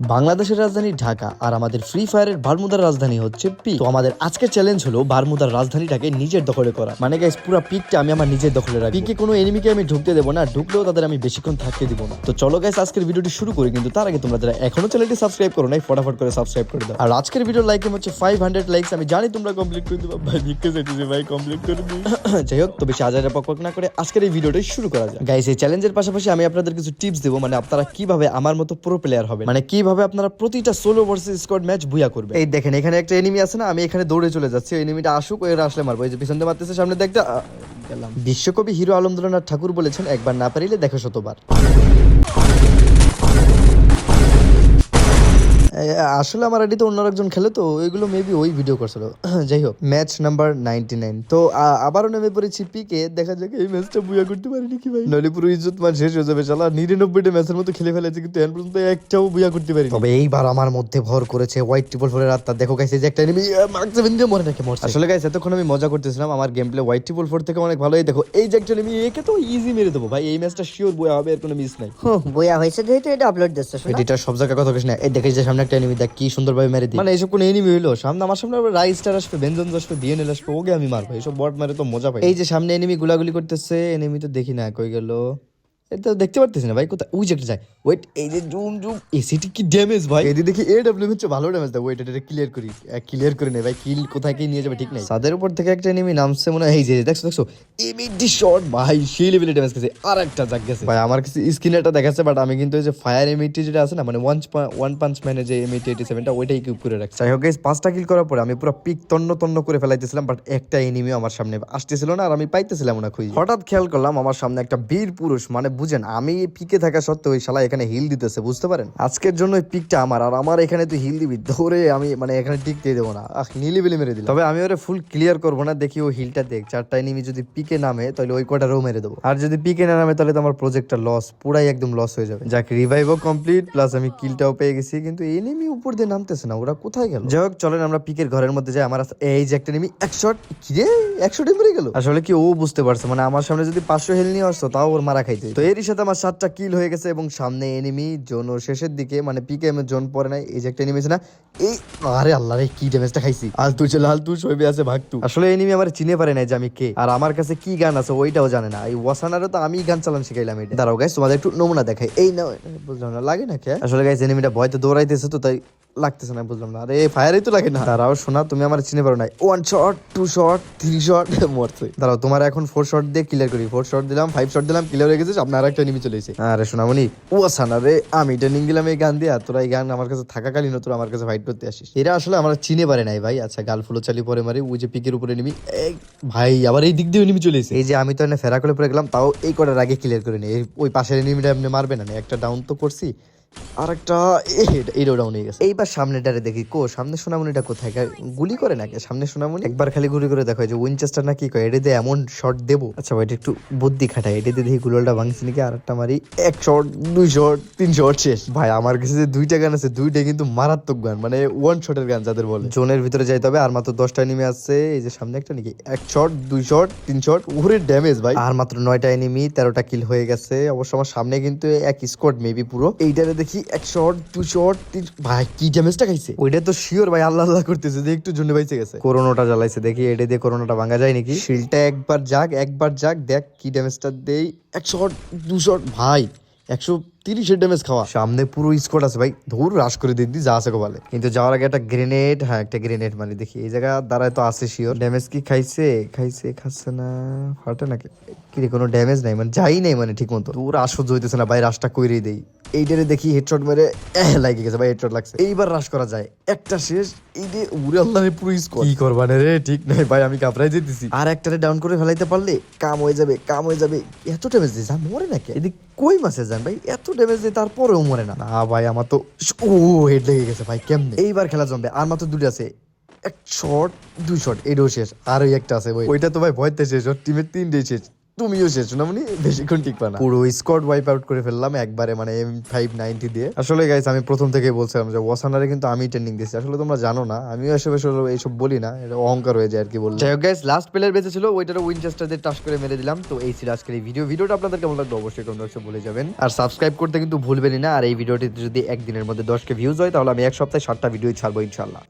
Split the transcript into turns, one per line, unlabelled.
বাংলাদেশের রাজধানী ঢাকা আর আমাদের ফ্রি ফায়ারের বারমুদার রাজধানী হচ্ছে পিক তো আমাদের আজকের চ্যালেঞ্জ হলো বারমুদার রাজধানীটাকে নিজের দখলে করা। মানে গাইস পুরো পিকটা আমি আমার নিজের দখলে রাখি পিকে কোনো এনিমিকে আমি ঢুকতে দেবো না, ঢুকলেও তাদের আমি বেশিক্ষণ থাকতে দিব না। তো চলো গাইস আজকের ভিডিওটি শুরু করি, কিন্তু তার আগে তোমরা যারা এখনও চ্যানেলটি সাবস্ক্রাইব করো নাই, ফটাফট করে সাবস্ক্রাইব করে দাও। আর আজকের ভিডিও লাইক হচ্ছে ফাইভ হান্ড্রেড লাইকস আমি জানি তোমরা কমপ্লিট করে দেবো। ভাই, ভিক্ষে চাইতেছি, ভাই কমপ্লিট করে দিই। যাই হোক, তো বেশি হাজারে পক না করে আজকের এই ভিডিওটাই শুরু করা যায় গাইস এই চ্যালেঞ্জের পাশাপাশি আমি আপনাদের কিছু টিপস দেবো মানে আপনারা কীভাবে আমার মতো প্রো প্লেয়ার হবে মানে কীভাবে আপনারা প্রতিটা সোলো ভার্সেস স্কোয়াড ম্যাচ বুয়া করবে এই দেখেন এখানে একটা এনিমি আছে না আমি এখানে দৌড়ে চলে যাচ্ছি ওই এনিমিটা আসুক ওই আসলে মারবো। এই যে পিছন দিয়ে মারতেছে সামনে দেখতে গেলাম। বিশ্বকবি হিরো আলমদুল্লাহ ঠাকুর বলেছেন একবার না পারিলে দেখো শতবার। আসলে আমার আইডিতে অন্য একজন খেলে তো ওইগুলো মেবি ওই ভিডিও করছিল। যাই হোক ম্যাচ নাম্বার নাইনটি নাইন তো আবারও নেমে পড়েছি পিকে দেখা যাক এই ম্যাচটা বুয়া করতে পারিনি কি ভাই। নইলে পুরো ইজ্জত মান শেষ হয়ে যাবে শালা। নিরানব্বইটা ম্যাচের মতো খেলে ফেলেছে কিন্তু এখন পর্যন্ত একটাও বুয়া করতে পারি তবে এইবার আমার মধ্যে ভর করেছে হোয়াইট ট্রিপল ফোরের আত্মা। দেখো গাইছে যে একটা এনিমি মার্ক সেভেন দিয়ে মরে নাকি মরছে। আসলে গাইছে এতক্ষণ আমি মজা করতেছিলাম আমার game play white triple four থেকে অনেক ভালোই। দেখো এই যে একটা এনিমি একে তো ইজি মেরে দেবো। ভাই এই ম্যাচটা শিওর বুয়া হবে এর কোনো মিস নাই।
বইয়া হয়েছে যেহেতু এটা আপলোড দিচ্ছে
এডিটার সব জায়গায় কথা কইস না। এই দেখে যে সামনে একটা এনিমি দেখ কি সুন্দরভাবে মেরে দিই মানে এইসব কোন এনিমি হইল? সামনে আমার সামনে আবার রাইস স্টার আসবে বেঞ্জন আসবে বিএনএল আসবে ওকে আমি মারবো। এইসব বট মারে তো মজা পাই। এই যে সামনে এনিমি গুলাগুলি করতেছে এনিমি তো দেখি না কই গেল। এটা দেখতে পারতেছি না ভাই কোথায়? ওই যে একটা যায় ওয়েট এই যে জুম জুম এসিটি কি ড্যামেজ ভাই? এদি দেখি এ ডাব্লিউ হচ্ছে ভালো ড্যামেজ দেয় ওয়েট এটা ক্লিয়ার করি ক্লিয়ার করে নে ভাই কিল কোথায় কি নিয়ে যাবে ঠিক নাই। সাদের উপর থেকে একটা এনিমি নামছে মনে হয় এই যে দেখছ দেখছ? এমিডি শট ভাই সেই লেভেলে ড্যামেজ গেছে আর একটা জাগ গেছে। ভাই আমার কাছে স্ক্রিনে এটা দেখাচ্ছে বাট আমি কিন্তু ওই যে ফায়ার এমিটি যেটা আছে না মানে ওয়ান ওয়ান পাঞ্চ ম্যানের যে এমিটি এইটি সেভেনটা ওইটাই কিউব করে রাখছে। যাই হোক পাঁচটা কিল করার পরে আমি পুরো পিক তন্ন তন্ন করে ফেলাইতেছিলাম বাট একটা এনিমি আমার সামনে আসতেছিল না আর আমি পাইতেছিলাম না খুঁজে। হঠাৎ খেয়াল করলাম আমার সামনে একটা বীর পুরুষ মানে বুঝেন আমি পিকে থাকা সত্ত্বেও ওই শালা এখানে হিল দিতেছে বুঝতে পারেন? আজকের জন্য ওই পিকটা আমার আর আমার এখানে তুই হিল দিবি ধরে আমি মানে এখানে টিকতে দেবো না। আহ নিলিবিলি মেরে দিলাম। তবে আমি ওরে ফুল ক্লিয়ার করব না দেখি ও হিলটা দেখ। চারটা এনিমি যদি পিকে নামে তাহলে ওই কটা রো মেরে দেবো। আর যদি পিকে না নামে তাহলে তো আমার প্রজেক্টটা লস পুরাই একদম লস হয়ে যাবে। যাক রিভাইভও কমপ্লিট প্লাস আমি কিলটাও পেয়ে গেছি কিন্তু এনিমি উপর দিয়ে নামতেছে না ওরা কোথায় গেল? যাই হোক চলেন আমরা পিকের ঘরের মধ্যে যাই আমার এই যে একটা এনিমি একশো কিরে একশো মেরে গেল? আসলে কি ও বুঝতে পারছে মানে আমার সামনে যদি পাঁচশো হেল নিয়ে আসতো তাও ওর মারা খাইতে তো এরই সাথে আমার সাতটা কিল হয়ে গেছে এবং সামনে এনিমি জোন শেষের দিকে মানে পিকে এম জোন পরে নাই। এই যে একটা এনিমি না, এই আরে আল্লাহ রে, কি ড্যামেজটা খাইছি। আল তুই চলে আল তুই সইবে আছে, ভাগ তু আসলে এনিমি আমার চিনে পারে নাই যে আমি কে। আর আমার কাছে কি গান আছে ওইটাও জানে না। এই ওয়াসানারও তো আমি গান চালান শিখাইলাম এটা। দাঁড়াও গাইস তোমাদের একটু নমুনা দেখাই। এই না বুঝলাম না, লাগে না কে আসলে গাইস এনিমিটা ভয়তে দৌড়াইতেছে তো, তাই লাগতেছে না বুঝলাম না। আরে ফায়ারই তো লাগে না। দাঁড়াও শোনা তুমি আমার চিনে পারো নাই। One shot two shot three shot মরছে দাঁড়াও তোমার এখন ফোর শট দিয়ে ক্লিয়ার করি। ফোর শট দিলাম ফাইভ শট দিলাম ক্লিয়ার হয়ে গেছে আপনার একটা নিমি চলে এসেছে। আরে শোনামনি ও সানা রে আমি ট্রেনিং দিলাম এই গান দিয়ে। আর তোরা এই গান আমার কাছে থাকাকালীন তোরা আমার কাছে ফাইট করতে আসিস। এরা আসলে আমরা চিনে পারে নাই ভাই। আচ্ছা গাল ফুলো চালি পরে মারি ওই যে পিকের উপরে নিবি এই ভাই আবার এই দিক দিয়ে নিমি চলে এসেছে। এই যে আমি তো এনে ফেরা করে পড়ে গেলাম তাও এই কটার আগে ক্লিয়ার করে নিই ওই পাশের নিমিটা এমনি মারবে না একটা ডাউন তো করছি আর একটা এইটাও ডাউন হয়ে গেছে। এইবার সামনেটারে দেখি, কো, সামনে সোনামণিটা কোথায়? গুলি করে নাকি? সামনে সোনামণি? একবার খালি গুলি করে দেখো যে উইনচেস্টার না কি কয় এটা দিয়ে এমন শট দেবো। আচ্ছা ভাই একটু বুদ্ধি খাটাই। এটা দিয়ে দেখি গুলোলটা ভাঙছি নাকি, আর একটা মারি, এক শট দুই শট তিন শট শেষ। ভাই, আমার কাছে যে দুইটা গান আছে দুইটা কিন্তু মারাত্মক গান মানে ওয়ান শটের গান যাদের বলে। জোনের ভিতরে যাইতে হবে, আর মাত্র দশটা এনিমি আছে, এই যে সামনে একটা নাকি, এক শট দুই শট তিন শট ওরে ড্যামেজ ভাই। আর মাত্র নয়টা এনিমি তেরোটা কিল হয়ে গেছে। অবশ্য আমার সামনে কিন্তু এক স্কোয়াড মেবি পুরো। এইটারে দেখি এক শট দু শট তিন ভাই কি ড্যামেজটা খাইছে? ওইটা তো শিওর ভাই আল্লাহ আল্লাহ করতেছে যে একটু জন্য বাইছে গেছে। করোনাটা জ্বালাইছে দেখি এটা দিয়ে করোনাটা ভাঙা যায় নাকি? শিলটা একবার যাক একবার যাক দেখ কি ড্যামেজটা দেই। এক শট দু শট ভাই একশো তিরিশের ড্যামেজ খাওয়া। সামনে পুরো স্কোয়াড আছে ভাই ধর রাশ করে দিদি যা আছে গোপালে কিন্তু যাওয়ার আগে একটা গ্রেনেড হ্যাঁ একটা গ্রেনেড মানে দেখি এই জায়গা দাঁড়ায় তো আছে শিওর ড্যামেজ কি খাইছে? খাইছে খাচ্ছে না ফাটে নাকি? কি রে কোনো ড্যামেজ নাই মানে যাই নাই মানে ঠিক মতো। তোর সহ্য হইতেছে না ভাই রাশটা কইরেই দেই। এইটারে দেখি হেডশট মেরে লাগে গেছে ভাই হেডশট লাগছে। এইবার রাশ করা যায়। একটা শেষ এই যে উড়ে আল্লাহ পুরো স্কোয়াড কি করবা না রে? ঠিক নাই ভাই আমি কাপড়াই যেতেছি আর একটারে ডাউন করে ফেলাইতে পারলে কাম হয়ে যাবে কাম হয়ে যাবে। এত ড্যামেজ দিয়েছে মরে নাকি? এদিক কই মাসে যান ভাই? এত ড্যামেজ দিয়ে তারপরেও মরে না। না ভাই আমার তো ও হেড লেগে গেছে ভাই কেমনে? এইবার খেলা জমবে। আর মাত্র দুটো আছে। এক শট দুই শট এটাও শেষ। আর ওই একটা আছে ভাই। ওইটা তো ভাই ভয়তে শেষ ওর টিমের তিনটে শেষ। তুমিও শেষ সোনামণি বেশিক্ষণ টিকবা না। পুরো স্কোয়াড ওয়াইপ আউট করে ফেললাম একবারে মানে এম ফাইভ নাইনটি দিয়ে। আসলে গাইস আমি প্রথম থেকে বলছিলাম যে ওয়াসানারে কিন্তু আমি ট্রেনিং দিচ্ছি আসলে তোমরা জানো না আমিও এসব এসব এইসব বলি না এটা অহংকার হয়ে যায় আর কি বললাম যাই হোক গাইস লাস্ট প্লেয়ার বেঁচে ছিল ওইটারও উইনচেস্টার দিয়ে টাচ করে মেরে দিলাম। তো এই ছিল আজকের এই ভিডিও ভিডিওটা আপনাদের কেমন লাগল অবশ্যই কমেন্ট বক্সে বলে যাবেন। আর সাবস্ক্রাইব করতে কিন্তু ভুলবেনই না। আর এই ভিডিওটিতে যদি একদিনের মধ্যে দশকে ভিউজ হয় তাহলে আমি এক সপ্তাহে সাতটা ভিডিও ছাড়বো ইনশাল্লাহ